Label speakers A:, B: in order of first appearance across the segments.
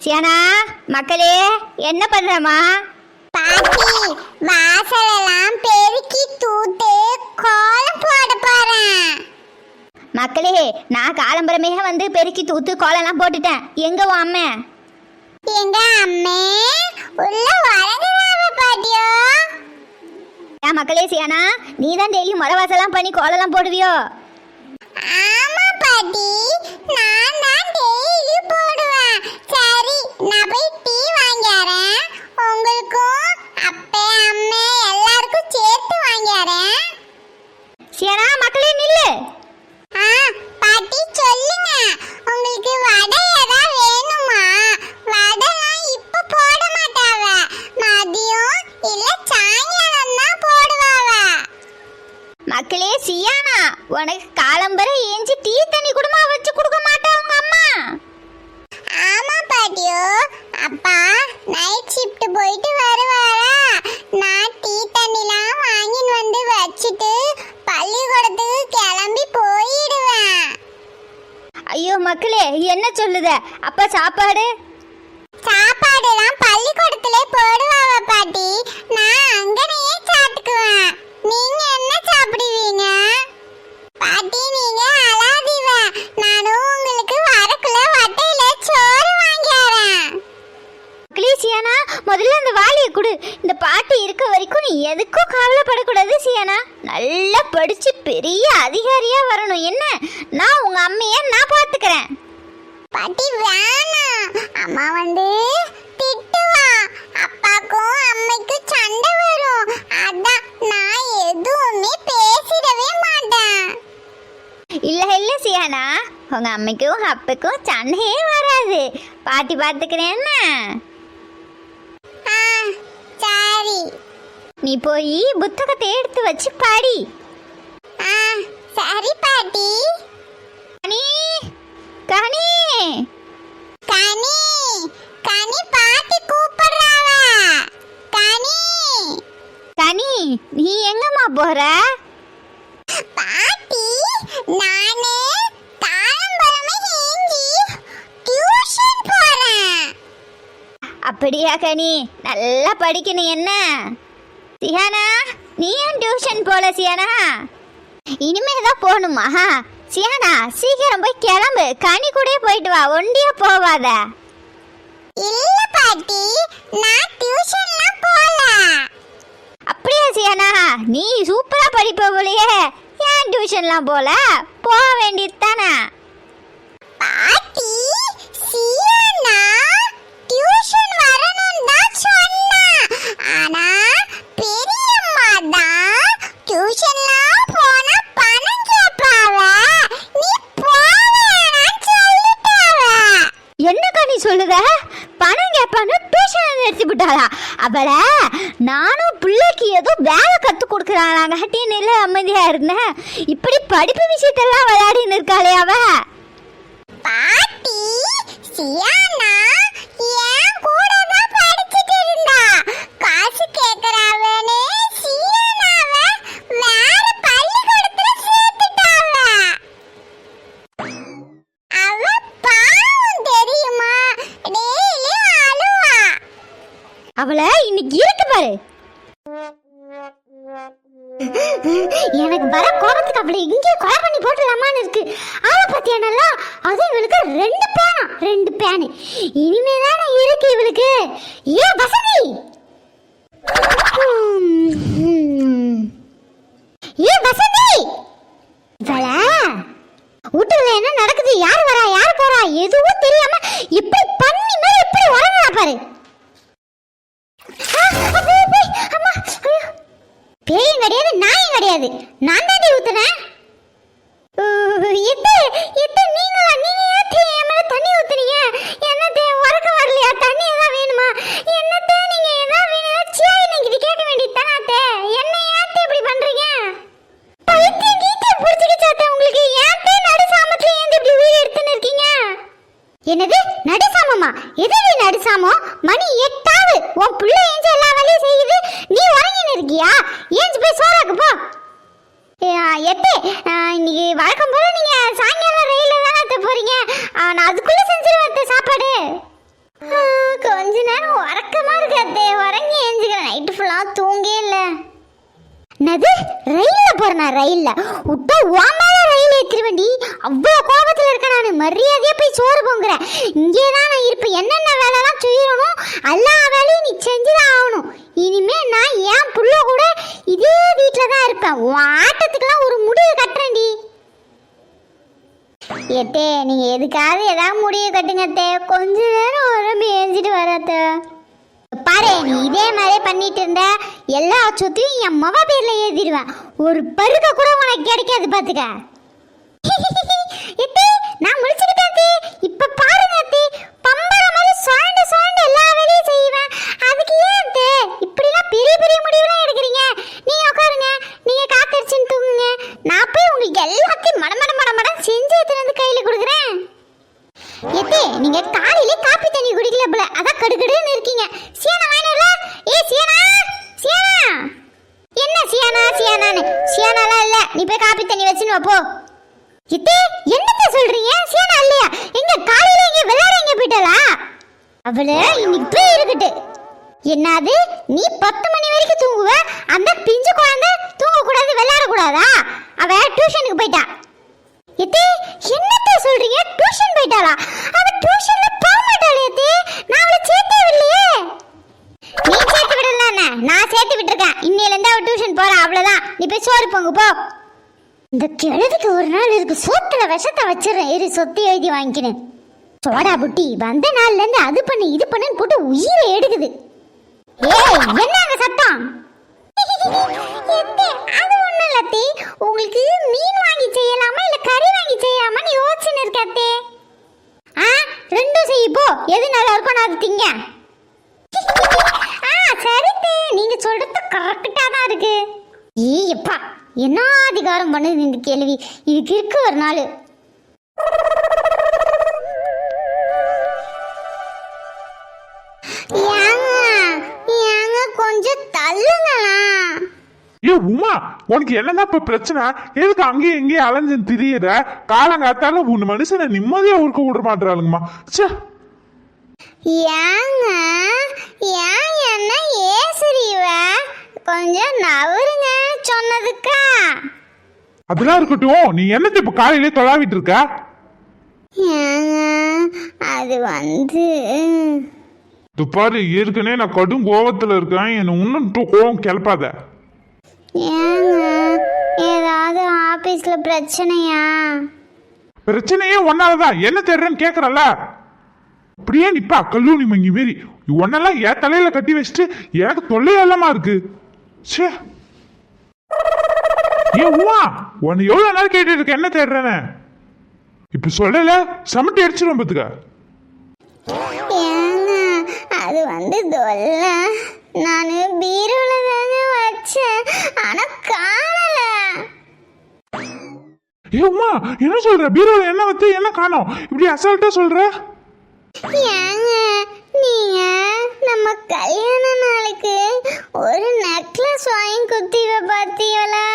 A: சியானா மக்களே என்ன பண்றமா
B: பாட்டி வாசலெல்லாம் பெருக்கி தூத்து கோலம் போட போறேன்.
A: மக்களே நான் காலம்பரமே வந்து பெருக்கி தூத்து கோலம்லாம் போட்டுட்டேன். எங்க உன் அம்மா?
B: எங்க அம்மே? உள்ள வரங்குறாவ பாட்டியோ.
A: ஏன் மக்களே சியானா நீ தான் மொளை வாசலாம் பண்ணி கோலம்லாம் போடுவியோ?
B: ஆமா பாட்டி. நான் தான் டெய்லி போடுவேன் சரி நான் போய் டீ வாங்கிறேன் உங்களுக்கும் அப்பே அம்மே எல்லாருக்கும் சேர்த்து வாங்கிறேன்
A: சியானா மக்களே நில்லு.
B: ஆ பாட்டி சொல்லுங்க. உங்களுக்கு வடை
A: மக்களே சியானா உனக்கு காலம்பரை ஏஞ்சி டீ தண்ணி குடுமா வச்சு கொடுக்க மாட்டா உங்க அம்மா?
B: ஆமா பாட்டியோ. அப்பா நைட் ஷிஃப்ட் போயிட்டு வருவாரா? நான் டீ தண்ணிலாம் வாங்கின்னு வந்து வச்சுட்டு பள்ளிக்கூடத்துக்கு கிளம்பி போயிடுவேன்.
A: ஐயோ மக்களே என்ன சொல்லுத? அப்ப சாப்பாடு?
B: சாப்பாடுலாம் பள்ளிக்கூடத்துல போடுவாவ பாட்டி நான் அங்கனையே சாப்பிட்டுக்குவேன் நீங்க என்ன சாப்பிடுவீங்க பாட்டி நீங்க அழாதீவ நானும் உங்களுக்கு வரக்குள்ள வட்டையில சோறு வாங்கிடுறேன்
A: மக்களே சியானா முதல்ல அந்த வாளியை கொடு இந்த பாட்டு இருக்க வரைக்கும் நீ எதுக்கும் கவலைப்படக்கூடாது சியானா. நல்லா படிச்சு பெரிய அதிகாரியா வரணும். என்ன? நான் உங்க அம்மைய நான் பாத்துக்கிறேன்
B: பாட்டி வேணாம். அம்மா வந்து திட்டுவா. அப்பாக்கும் அம்மைக்கும் சண்டை வரும். அதான் நான் எதுவுமே பேசிடவே மாட்டேன்.
A: இல்ல இல்ல சியானா. உங்க அம்மைக்கும் அப்பக்கும் சண்டையே வராது. பாட்டி பாத்துக்கிறேன் என்ன
B: ஆ சரி
A: நீ போய் புத்தகத்தை எடுத்து வச்சு படி.
B: ஆ சரி பாட்டி.
A: கனி கனி.
B: கனி கனி பாட்டி கூப்பிடுறாவ கனி.
A: கனி நீ எங்கம்மா போற?
B: பாட்டி நானு தாளம்பழமே ஏங்கி டியூஷன் போறேன்.
A: அப்படியா கனி? நல்லா படிக்கணும் என்ன? சியானா நீ ஏன் டியூஷன் போல சியானா? இனிமே தான் போகணுமா? சியானா சீக்கிரம் போய் கிளம்பு. கனி கூட போயிட்டு வா. ஒண்டியா போவாத
B: இல்ல பாட்டி நான் டியூஷன்லாம் போல.
A: அப்படியா சியானா? நீ சூப்பரா படிப்ப போலயே. ஏன் டியூஷன்லாம் போல? போக வேண்டியது தானே.
B: பாட்டி சியானா டியூஷன் வரணும்னு தான் சொன்னா. ஆனா பெரியம்மா தான் டியூஷன்லாம் போனா பணம் கேட்பாவ நீ போவேணான்னு சொல்லிட்டாவ.
A: என்ன கனி சொல்லுத? பணம் கேட்பான்னு டியூஷன் நிறுத்தி விட்டாளா? அவளை நானும் பிள்ளைக்கு ஏதோ வேலை கத்து கொடுக்குறாங்கட்டின்னு இல்லை அமைதியாக இருந்தேன். இப்படி படிப்பு விஷயத்தெல்லாம் விளையாடின்னு இருக்காளே அவள்
B: பாட்டி சியானா என் கூட தான் படிச்சிட்டு இருந்தா காசு கேக்குறாவனே சியானாவ வேற பள்ளிக்கூடத்துல சேர்த்துட்டாவ அவ பாவம் தெரியுமா டெய்லி அழுவா
A: அவளை இன்னைக்கு இருக்கு பாரு. எனக்கு வர கோபத்துக்கு அவளை இங்கே கொலை பண்ணி போட்டுலாமான்னு இருக்கு. ஆளை பத்தியா அது இவளுக்கு ரெண்டு பேனா? ரெண்டு பேனு. இனிமே தானே இருக்கு இவளுக்கு. ஏ வசதி! ஏ வசதி! இவள வீட்டுல என்ன நடக்குது? யார் வரா? யார் போறா? எதுவும் தெரியாம இப்படி பண்ணி மேல இப்படி உறங்குறா பாரு ஆ, அப்பே, அப்பே, அம்மா, ஐயோ. பேயும் கிடையாது நாயும் கிடையாது நான் தாண்டி ஊத்துனேன் ஊ, எத்து எத்து நீங்களா நீங்க ஏத்து என் மேல தண்ணி ஊத்துனீங்க என்னத்தே உறக்க வரலையா தண்ணி ஏதாவது வேணுமா என்னத்தே நீங்க ஏதாவது வேணும்னா சியாய் நீங்க கேட்க வேண்டியது தானே என்ன ஏத்து இப்படி பண்றீங்க பைத்தியம் கீத்தியம் பிடிச்சிக்கிச்சாத்தே உங்களுக்கு ஏத்தே நடு சாமத்துல ஏந்து இப்படி உயிர் எடுத்துன்னு இருக்கீங்க என்னது நடுசாமமா எதடி நடுசாமம் மணி எட்டாவது உன் புள்ள ஏஞ்சு எல்லா வேலையும் செய்யுது நீ உறங்கின்னு இருக்கியா ஏஞ்சு போய் சோறாக்கு போ ஏ, ஆ, எத்தே ஆ, இன்னைக்கு வழக்கம் போல நீங்க சாயங்காலம் ரயில்ல தானே அத்தை போறீங்க ஆ, நான் அதுக்குள்ள செஞ்சிருவேன் அத்தை சாப்பாடு ஆ,
C: என்னது? ரயில்ல போறனா? ரயில்ல. உட்டா ஓமால ரயில் ஏத்திருவண்டி அவ்வளவு கோபத்துல இருக்க நான். மரியாதையா போய் சோறு பொங்குறேன் இங்கே தான் நான் இருப்பேன். என்னென்ன வேலைலாம் செய்யணும் எல்லா வேலையும் நீ செஞ்சுதான் ஆகணும். இனிமே நான் என் புள்ள கூட இதே வீட்டில தான் இருப்பேன். உன் ஆட்டத்துக்கெல்லாம் ஒரு முடிவு கட்டுறேன்டி. எத்தே நீங்க எதுக்காவது ஏதாவது முடிவு கட்டுங்க அத்தே. கொஞ்ச நேரம் உடம்பு ஏஞ்சிட்டு வராத்த பாரு நீ இதே மாதிரி பண்ணிட்டு இருந்த எல்லா சொத்தையும் என் மவ பேர்ல எழுதிடுவேன். ஒரு பருக்க கூட உனக்கு கிடைக்காது பாத்துக்க. நான் முடிச்சு அத்தே இப்ப பாருங்க அத்தே பம்பர மாதிரி சுரண்டு சுரண்டு எல்லா வேலையும் செய்வேன் அதுக்கு ஏன் அத்தே இப்படிலாம் பெரிய பெரிய முடிவுலாம் எடுக்கிறீங்க நீங்க உட்காருங்க நீங்க காத்தடிச்சுன்னு தூங்குங்க நான் போய் உங்களுக்கு எல்லாத்தையும் மடமட மடமட செஞ்சு எடுத்துட்டு வந்து கையில கொடுக்குறேன் எத்தே நீங்க காலையில காப்பி தண்ணி குடிக்கல போல அதான் கடுகடுன்னு இருக்கீங்க சியானா வாங்கினல ஏ சியானா சியானா என்ன சியானா சியானான்னு சியானாலாம் இல்ல நீ போய் காப்பி தண்ணி வச்சுன்னு வா போ எத்தே என்னத்த சொல்றீங்க சியானா இல்லையா எங்க காலையில எங்க விளையாட எங்க போயிட்டாளா அவள இன்னைக்கு போய் இருக்கட்டு. என்னது நீ பத்து மணி வரைக்கும் தூங்குவ? அந்த பிஞ்சு குழந்தை தூங்க கூடாது விளையாட கூடாதா அவ டியூஷனுக்கு போயிட்டா. எத்தே என்னத்த சொல்றீங்க? டியூஷன் போயிட்டாளா? அவ டியூஷன்ல போக மாட்டாளே எத்தே. நான் அவளை சேர்த்தே இல்லையே நீ சேர்த்து விடல நான் சேர்த்து விட்டுருக்கேன். இன்னையில இருந்து அவ டியூஷன் போறா அவ்வளவுதான். நீ போய் சோறு பொங்கு போ. இந்த கிழவிக்கு ஒரு நாள் இருக்கு. சோத்துல விஷத்தை வச்சிடுறேன். இரு சொத்தி எழுதி வாங்கிக்கினேன். சோடா புட்டி வந்த நாள்ல இருந்து அது பண்ணு இது பண்ணுன்னு போட்டு உயிரை எடுக்குது. ஏய் என்னங்க சத்தம்? அது ஒண்ணும் இல்லத்தி உங்களுக்கு மீன் வாங்கி செய்யலாமா இல்ல கறி வாங்கி செய்யலாமான்னு யோசிச்சுன்னு இருக்கத்தே ஆ ரெண்டும் செய்ய போ. எது நல்லா இருக்கோ நான் அது திங்க. ஆ சரி நீங்க சொல்றது கரெக்டா தான் இருக்கு. ஏய் எப்பா என்ன அதிகாரம் பண்ணுது இந்த கேள்வி? இதுக்கு இருக்கு ஒரு நாள்.
D: உனக்கு என்னதான் இப்ப பிரச்சனை? எதுக்கு அங்கேயும் இங்கேயும் அலைஞ்சு திரியுற? காலங்காத்தால உன் மனுஷனை நிம்மதியா இருக்க விட மாட்டாளுங்கம்மா ச்சே.
C: ஏங்க ஏன் என்ன ஏசுறீவ கொஞ்சம் நவருங்க சொன்னதுக்கா.
D: அதெல்லாம் இருக்கட்டும். நீ என்னத்தை இப்ப காலையிலே தொலாவிட்டு இருக்க?
C: ஏங்க அது வந்து
D: இது பாரு ஏற்கனவே நான் கடும் கோவத்துல இருக்கேன். என்ன இன்னும் கோவம் கிளப்பாத.
C: ஏங்க ஏதாவது ஆபீஸ்ல பிரச்சனையா?
D: பிரச்சனையே ஒன்னாலதான். என்ன தேடுறேன்னு கேக்குறல்ல. அப்படியே நிப்பா கல்லூனி மங்கி மாரி. ஒன்னெல்லாம் என் தலையில கட்டி வச்சுட்டு எனக்கு தொல்லையெல்லாமா இருக்கு. ச்சே. ஏ உமா உன்னை எவ்வளவு நேரம் கேட்டு இருக்க? என்ன தேடுறேன்னு? இப்ப சொல்லல சமட்டி அடிச்சிடும் பத்துக்க.
C: அது வந்து தொல்ல. நான் பீரோல தானே வச்சேன். ஆனா காணல.
D: ஏ உமா என்ன சொல்ற? பீரோல என்ன வச்சு என்ன காணோம்? இப்படி அசால்ட்டா சொல்ற?
C: ஏங்க நீங்க நம்ம கல்யாண நாளுக்கு ஒரு நெக்லஸ் வாங்கி குத்திவ பாத்தீங்களா?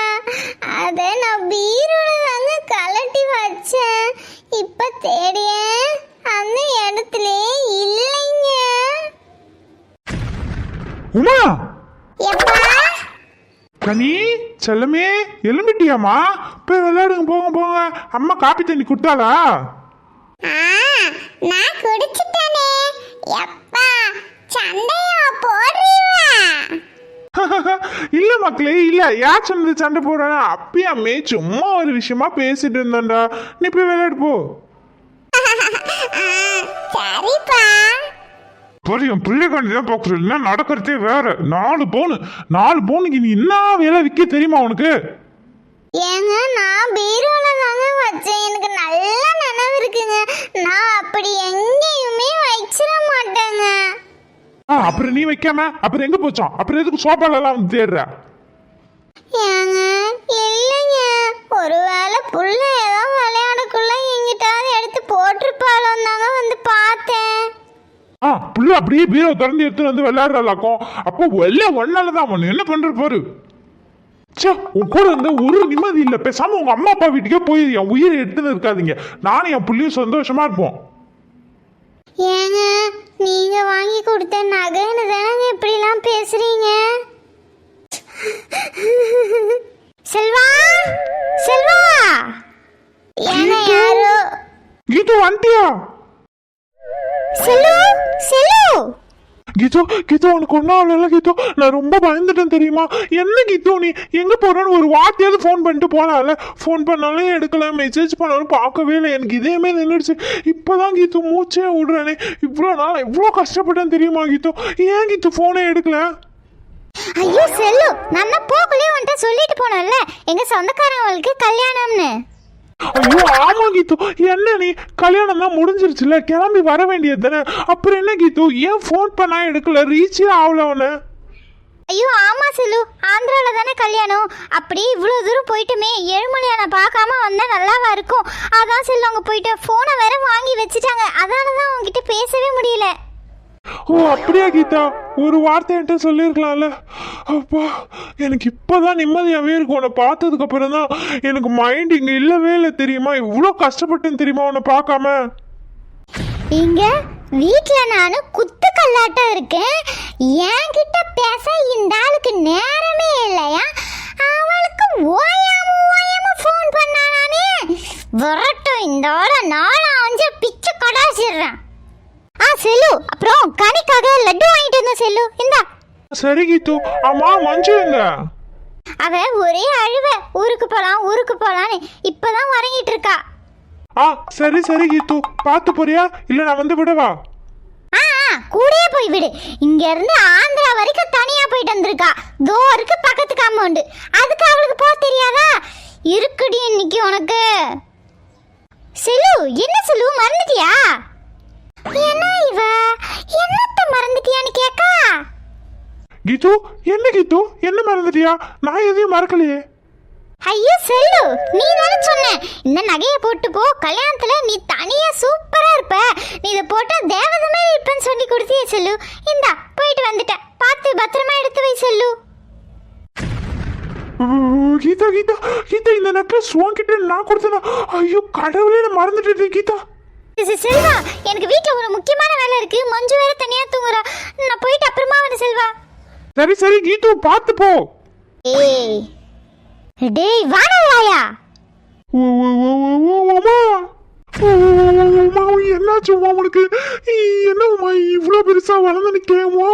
C: அத நான் பீரோல தாங்க கலட்டி வச்சேன். இப்ப தேடியேன் அந்த இடத்துலயே இல்லைங்க
D: உமா! கனி செல்லமே எலும்பிட்டியாமா போய் விளையாடுங்க போங்க போங்க. அம்மா காப்பி தண்ணி கொடுத்தாளா?
B: ஆ நான் குடிச்சிட்டேனே. எப்பா சண்டையா போடுறீவா
D: இல்ல மக்களே இல்ல. யார் சொன்னது சண்டை போடுறா அப்பயாமே சும்மா ஒரு விஷயமா பேசிட்டு இருந்தேன்டா. நீ போய் விளையாடு போ.
B: சரிப்பா.
D: புரியும். பிள்ளை கொண்டு தான் பார்க்குறோம் இல்லை நடக்கிறதே வேற. நாலு பவுனு நாலு பவுனுக்கு நீ என்ன வேலை விற்க தெரியுமா உனக்கு?
C: ஏங்க நான் பீரோல தாங்க வச்சேன். எனக்கு நல்ல நினைவு இருக்குங்க. நான் அப்படி எங்கேயுமே வச்சிட மாட்டேங்க.
D: அப்புறம் நீ வைக்காம அப்புறம் எங்க போச்சான்? அப்புறம் எதுக்கு சோபால எல்லாம் வந்து தேடுற?
C: ஏங்க இல்லைங்க. ஒருவேளை புள்ள ஏதோ விளையாடக்குள்ள எங்கிட்டாவது எடுத்து போட்டிருப்பாளோ தாங்க வந்து பார்த்தேன்.
D: ஆ புள்ள அப்படியே பீரோ திறந்து எடுத்துட்டு வந்து விளையாடுறாக்கும் அப்போ எல்லாம் ஒன்னால தான் அவன் என்ன பண்ற பாரு? சே உன் கூட இருந்த ஒரு நிம்மதி இல்லை. பேசாம உங்க அம்மா அப்பா வீட்டுக்கே போய் என் உயிரை எடுத்துன்னு இருக்காதீங்க. நானும் என் புள்ளியும் சந்தோஷமா இருப்போம். கீதோ கீதோ உனக்கு ஒன்றும் ஆகல கீதோ? நான் ரொம்ப பயந்துட்டேன் தெரியுமா? என்ன கீதோ நீ? எங்கே போகிறோன்னு ஒரு வார்த்தையாவது ஃபோன் பண்ணிட்டு போனால? ஃபோன் பண்ணாலும் எடுக்கல மெசேஜ் பண்ணாலும் பார்க்கவே இல்லை. எனக்கு இதேமே நின்றுடுச்சு. இப்போதான் கீதோ மூச்சே விடுறேனே. இவ்வளோ நாள் இவ்வளோ கஷ்டப்பட்டேன் தெரியுமா கீதோ? ஏன் கீதோ ஃபோனே எடுக்கல?
C: ஐயோ செல்லு நான் போகலையே வந்துட்டு சொல்லிட்டு போனோம்ல எங்க சொந்தக்காரங்களுக்கு கல்யாணம்னு.
D: ஐயோ ஆமா கீது. என்ன நீ? கல்யாணம் தான் முடிஞ்சிருச்சுல கிளம்பி வர வேண்டியது தானே? அப்புறம் என்ன கீது? ஏன் ஃபோன் பண்ணா எடுக்கல? ரீச்சே ஆகல அவனை.
C: ஐயோ ஆமா செல்லு. ஆந்திரால தானே கல்யாணம். அப்படியே இவ்வளோ தூரம் போயிட்டுமே ஏழுமலையான பார்க்காம வந்தால் நல்லாவா இருக்கும்? அதான் செல்லு அவங்க போயிட்டு ஃபோனை வேற வாங்கி வச்சுட்டாங்க. அதனால தான் அவங்ககிட்ட பேசவே முடியல.
D: ஓ அப்படியா கீதா? ஒரு வார்த்தை என்கிட்ட சொல்லியிருக்கலாம்ல. அப்பா எனக்கு இப்போதான் நிம்மதியாகவே இருக்கும் உன்னை பார்த்ததுக்கு அப்புறம் தான் எனக்கு மைண்ட் இங்கே இல்லவே இல்லை தெரியுமா? இவ்வளோ கஷ்டப்பட்டேன் தெரியுமா உன்னை பார்க்காம?
C: இங்க வீட்ல நானு குத்து கல்லாட்டம் இருக்கேன். என்கிட்ட பேச இந்த ஆளுக்கு நேரமே இல்லையா? அவளுக்கு ஓயாம ஓயாம ஃபோன் பண்ணானே வரட்டும். இந்த வாரம் நாளா வந்து பிச்சு கடாசிடுறேன். ஆ செல்லு. அப்புறம் கனிக்காக லட்டு வாங்கிட்டு வந்தேன் செல்லு. இந்தா.
D: சரி கீது ஆமா மஞ்சு எங்க?
C: அவ ஒரே அழுவ. ஊருக்கு போலாம் ஊருக்கு போலான்னு இப்பதான் வரங்கிட்டு இருக்கா.
D: ஆ சரி சரி கீது பார்த்து போறியா? இல்லை நான் வந்து விடவா?
C: ஆ ஆ, கூடயே போய் விடு. இங்க இருந்து ஆந்திரா வரைக்கும் தனியா போயிட்டு வந்திருக்கா. தோ இருக்கு பக்கத்து காம்பவுண்டு அதுக்கு அவளுக்கு போக தெரியாதா? இருக்குடி இன்னைக்கு உனக்கு. செலு என்ன செலு மறந்துட்டியா? என்ன இவ என்னத்த மறந்துட்டியான்னு கேக்கா?
D: கீது என்ன கீது? என்ன மறந்துட்டியா? நான் எதையும் மறக்கலையே.
C: ஐயோ செல்லு நீ தானே சொன்ன. இந்த நகையை போட்டு போ கல்யாணத்துல நீ தனியா சூப்பரா இருப்ப. நீ இதை போட்டா தேவதை மாதிரி இருப்பேன்னு சொல்லி கொடுத்தியே செல்லு. இந்தா போயிட்டு வந்துட்டேன். பார்த்து பத்திரமா எடுத்து வை செல்லு.
D: கீதா கீதா கீதா இந்த நெக்லஸ் உன்கிட்ட நான் கொடுத்தேனா? ஐயோ கடவுளே நான் மறந்துட்டேன் கீதா.
C: செல்வா எனக்கு வீட்ல ஒரு முக்கியமான வேலை இருக்கு. மஞ்சு வேற தனியா தூங்குறா. நான் போயிட்டு அப்புறமா வந்து செல்வா.
D: சரி சரி கீது பார்த்து போ.
C: ஏய். டேய் வாடா
D: என்னாச்சு உனக்கு? என்ன இவ்வளோ பெருசா வளர்ந்து நிற்கேமா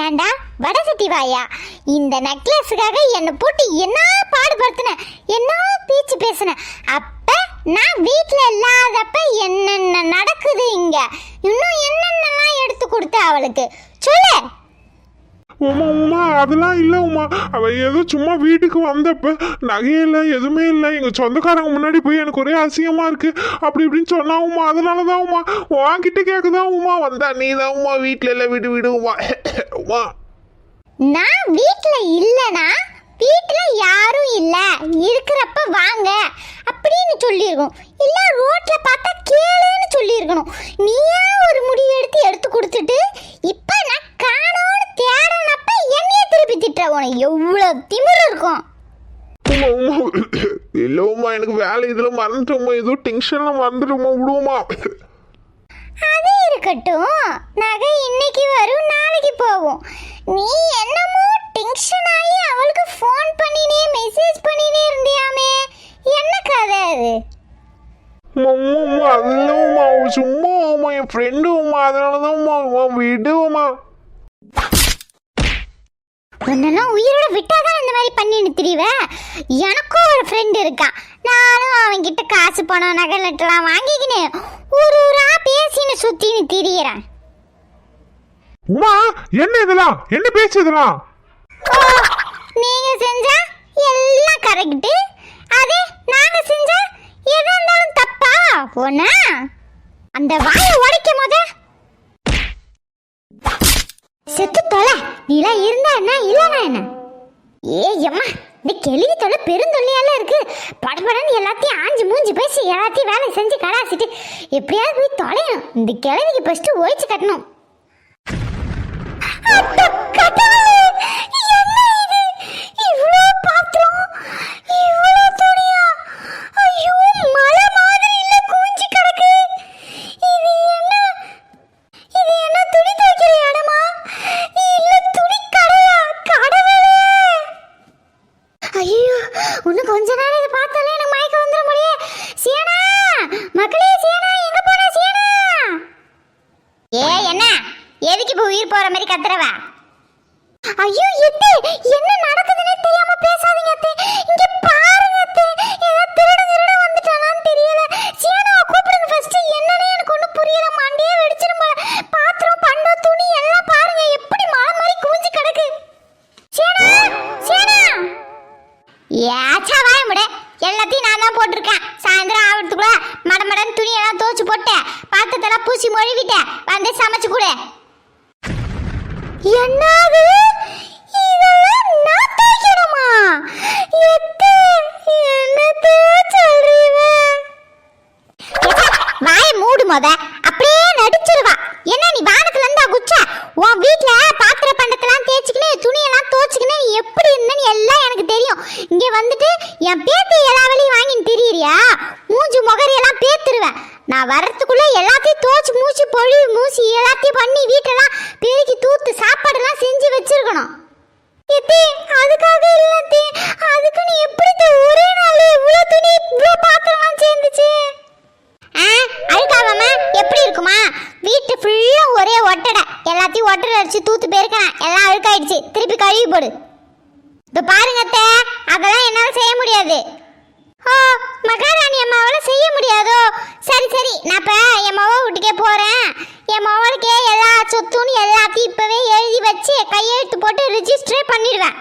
C: ஏன்டா வடசட்டி வாயா? இந்த நெக்லஸுக்காக என்னை போட்டு என்ன பாடுபடுத்தின? என்ன பேச்சு பேசின? அப்ப நான் வீட்ல இல்லாதப்ப என்னென்ன நடக்குது இங்க? இன்னும் என்னென்னலாம் எடுத்து கொடுத்த அவளுக்கு? சொல்லு.
D: உமா உமா அதெல்லாம் இல்லை உமா. அவ ஏதோ சும்மா வீட்டுக்கு வந்தப்ப நகையில எதுவுமே இல்லை. எங்க சொந்தக்காரங்க முன்னாடி போய் எனக்கு ஒரே அசிங்கமா இருக்கு. அப்படி இப்படின்னு சொன்னா உமா அதனால தான் உமா. உன்கிட்ட கேட்குதான் உமா வந்தா. நீ தான் உமா வீட்டில் இல்லை விடு விடு உமா. உமா.
C: நான் வீட்ல இல்லனா வீட்ல யாரும் இல்ல. இருக்கிறப்ப வாங்க. அப்படின்னு சொல்லியிருக்கணும் இல்ல ரோட்ல பார்த்தா கேளுன்னு சொல்லியிருக்கணும் நீயா ஒரு முடிவு எடுத்து எடுத்து கொடுத்துட்டு இப்ப நான் காணோன்னு தேடனப்ப என்னைய திருப்பி திட்டுற. உனக்கு எவ்வளவு திமிரு இருக்கும்.
D: உமா உமா இல்லை உமா எனக்கு வேலை இதில் மறந்துட்டோமா ஏதோ டென்ஷன்ல மறந்துட்டோமா விடுவோமா
C: அது இருக்கட்டும். நகை இன்னைக்கு வரும் நாளைக்கு போகும். நீ என்னமோ ஃபோன் பண்ணினே மெசேஜ் பண்ணினே இருந்தியாமே? என்ன கதை அது?
D: அவ சும்மா உமா என் ஃப்ரெண்டு உமா அதனால தான் உமா உமா விடு உமா
C: உன்னெல்லாம் உயிரோட விட்டாதான் இந்த மாதிரி பண்ணிட்டு திரிவ? எனக்கும் ஒரு ஃப்ரெண்ட் இருக்கான் நானும் அவன்கிட்ட காசு பணம் நகை நட்டுலாம் ஒரு ஊரா பேசின்னு சுத்தின்னு திரியறேன்.
D: உமா என்ன இதெல்லாம்? என்ன
C: நீங்க செஞ்சா எல்லாம் கரெக்ட் அதே நாங்க செஞ்சா எதா இருந்தாலும் தப்பா? ஒண்ணா அந்த வாயை உடைக்கும் போது. செத்து தொலை நீலாம் இருந்தா என்ன இல்லைனா என்ன? ஏ அம்மா இந்த கெளிவி தொலை பெருந்தொல்லையால இருக்கு. படபடன்னு எல்லாத்தையும் ஆஞ்சு மூஞ்சி பேசி எல்லாத்தையும் வேலை செஞ்சு கடாசிட்டு எப்படியாவது போய் தொலையணும். இந்த கிழவிக்கு ஃபஸ்ட்டு ஓய்ச்சு கட்டணும். எல்லாத்தையும் நான் தான் போட்டிருக்கேன். சாயந்தரம் ஆகிறதுக்குள்ள மட மடன் துணியெல்லாம் துவச்சி போட்டேன். பாத்திரத்தெல்லாம் பூசி மொழிவிட்டேன் வந்து சமைச்சு கொடு. என்னது? இதெல்லாம் நான் தேய்க்கணுமா எத்து என்னத்து சொல்றீங்க? வாய மூடு மொத. அப்படியே நடிச்சிருவா. என்ன நீ வானத்துல குச்சா. உன் வீட்ல பாத்திர பண்டத்தெல்லாம் தேய்ச்சிக்கினு துணியெல்லாம் துவச்சிக்கினு நீ எப்படி இருந்தேன்னு எல்லாம் எனக்கு தெரியும். இங்க வந்துட்டு என் பேத்தி எல்லா வேலையும் வாங்கின்னு திரியிறியா? மூஞ்சி முகரையெல்லாம் பேத்துருவேன். நான் வர்றதுக்குள்ள எல்லாத்தையும் துவச்சு மூச்சு பொழி மூசி எல்லாத்தையும் பண்ணி வீட்டெல்லாம் பெருக்கி தூத்து சாப்பாடெல்லாம் செஞ்சு வச்சிருக்கணும் எத்தே அதுக்காக இல்ல அத்தே அதுக்கு நீ எப்படி தே ஒரே நாள் இவ்வளவு துணி இவ்வளவு பாத்திரம்லாம் சேர்ந்துச்சு ஆ அழுக்காவாம எப்படி இருக்குமா வீட்டு ஃபுல்லா ஒரே ஒட்டடை எல்லாத்தையும் ஒட்டடை அடிச்சு தூத்து போயிருக்கேன் எல்லாம் அழுக்காயிடுச்சு திருப்பி கழுவி போடு இது பாருங்க அத்தை அதெல்லாம் என்னால செய்ய முடியாது ஓ மகாராணி அம்மாவால செய்ய முடியாதோ சரி சரி நான் இப்ப என் மவ வீட்டுக்கே போறேன் என் மவளுக்கே எல்லா சொத்துன்னு எல்லாத்தையும் இப்பவே எழுதி வச்சு கையெழுத்து போட்டு ரிஜிஸ்டரே பண்ணிடுவேன்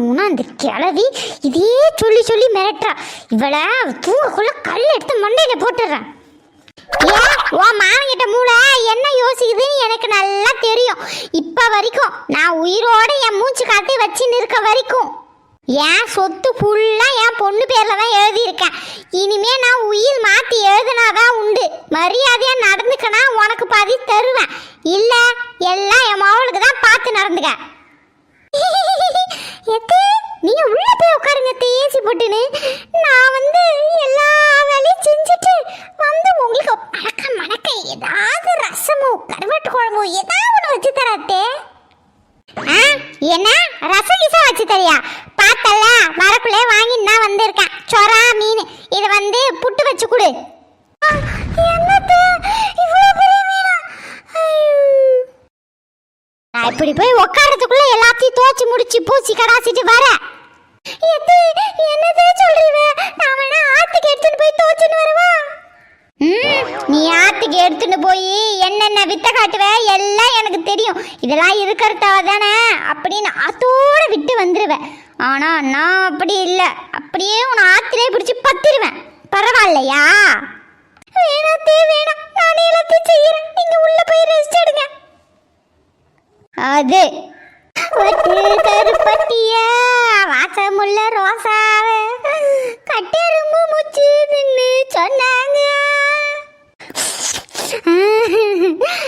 C: ஆனா அந்த கிழவி இதே சொல்லி சொல்லி மிரட்டுறா. இவளை தூங்கக்குள்ள கல் எடுத்து மண்டையில போட்டுடுறேன் ஏன் ஓ மாமங்கிட்ட மூளை என்ன யோசிக்குதுன்னு எனக்கு நல்லா தெரியும். இப்போ வரைக்கும் நான் உயிரோட என் மூச்சு காத்து வச்சு நிற்க வரைக்கும். என் சொத்து ஃபுல்லாக என் பொண்ணு பேரில் தான் எழுதியிருக்கேன். இனிமே நான் உயிர் மாற்றி எழுதுனாதான் உண்டு. மரியாதையாக நடந்துக்கனா உனக்கு பாதி தருவேன். இல்லை எல்லாம் என் மவளுக்கு தான் பார்த்து நடந்துக்க. எத்தே நீங்க உள்ள போய் உட்காருங்க தேசி போட்டுன்னு. நான் வந்து எல்லா வேலையும் செஞ்சுட்டு வந்து உங்களுக்கு மணக்க மணக்க ஏதாவது ரசமோ கருவாட்டு குழம்போ ஏதாவது ஒன்று வச்சு தரத்தே ஆ என்ன? ரசம் கிசம் வச்சு தரியா? பார்த்தல வரக்குள்ளே வாங்கி நான் வந்திருக்கேன். சொரா மீன். இது வந்து புட்டு வச்சு கொடு. என்னது இவ்வளவு பெரிய மீனா? நான் இப்படி போய் உட்காரத்துக்குள்ள எல்லாத்தையும் தோச்சு முடிச்சு பூச்சி கடாசிட்டு வர. என்னதே சொல்றீங்க? நான் வேணா ஆத்துக்கு எடுத்துட்டு போய் தோச்சுன்னு வரவா? ம், நீ ஆத்துக்கு எடுத்துட்டு போய் என்னென்ன வித்த காட்டுவ? எல்லாம் எனக்கு தெரியும். இதெல்லாம் இருக்கிறதாவ தானே அப்படின்னு ஆத்தோட விட்டு வந்துருவேன் ஆனா நான் அப்படி இல்லை. அப்படியே உன்னை ஆத்திலே பிடிச்சி பத்திருவேன். பரவாயில்லையா? வேணாத்தே வேணாம். நானே எல்லாத்தையும் செய்யறேன். நீங்க உள்ள போய் ரெஸ்ட் எடுங்க. அது. கருப்பட்டிய? வாசமுள்ள ரோசாவ. கட்டெரும்பு முச்சு தின்னு சொன்னாங்க.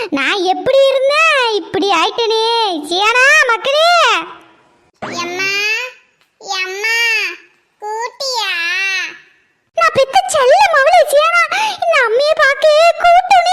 C: நான் எப்படி இருந்தேன்? இப்படி ஆயிட்டனே. சியானா மக்களே.
B: எம்மா எம்மா கூட்டியா?
C: நான் பெத்த செல்ல மவளே சியானா. இந்த அம்மையை பார்க்க கூட்டமே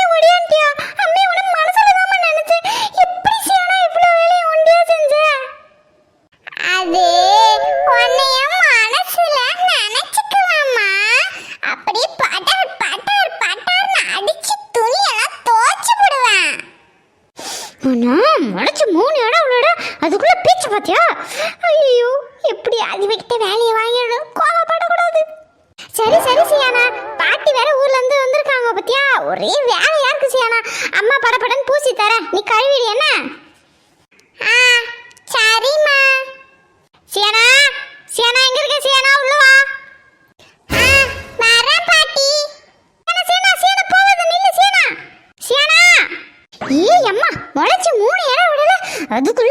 C: அதுக்குள்ள